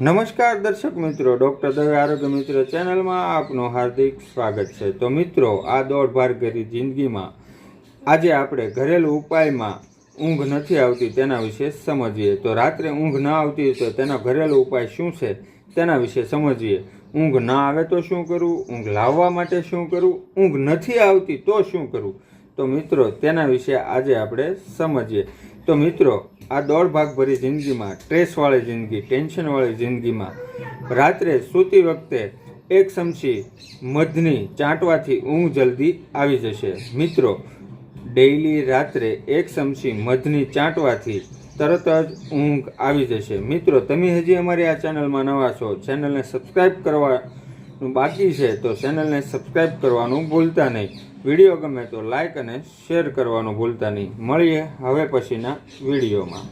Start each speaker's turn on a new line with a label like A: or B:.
A: નમસ્કાર દર્શક મિત્રો, ડૉક્ટર દવે આરોગ્ય મિત્ર ચેનલમાં આપનું હાર્દિક સ્વાગત છે. તો મિત્રો, આ દોડ ભાર કરી જિંદગીમાં આજે આપણે ઘરેલું ઉપાયમાં ઊંઘ નથી આવતી તેના વિશે સમજીએ. તો રાત્રે ઊંઘ ન આવતી તો તેનો ઘરેલું ઉપાય શું છે તેના વિશે સમજીએ. ઊંઘ ના આવે તો શું કરવું? ઊંઘ લાવવા માટે શું કરવું? ઊંઘ નથી આવતી તો શું કરવું? તો મિત્રો, તેના વિશે આજે આપણે સમજીએ. તો મિત્રો આ દોઢ ભાગ જિંદગીમાં, સ્ટ્રેસવાળી જિંદગી, ટેન્શનવાળી જિંદગીમાં. રાત્રે સૂતી વખતે એક ચમચી મધની ચાંટવાથી ઊંઘ જલ્દી આવી જશે. મિત્રો, ડેઈલી રાત્રે એક ચમચી મધની ચાંટવાથી તરત જ ઊંઘ આવી જશે. મિત્રો, તમે હજી અમારી આ ચેનલમાં નવા છો, ચેનલને સબસ્ક્રાઈબ કરવાનું બાકી છે તો ચેનલને સબસ્ક્રાઈબ કરવાનું ભૂલતા નહીં. વીડિયો ગમે તો લાઇક અને શેર કરવાનું ભૂલતા નહીં. મળીએ હવે પછીના વિડીયોમાં.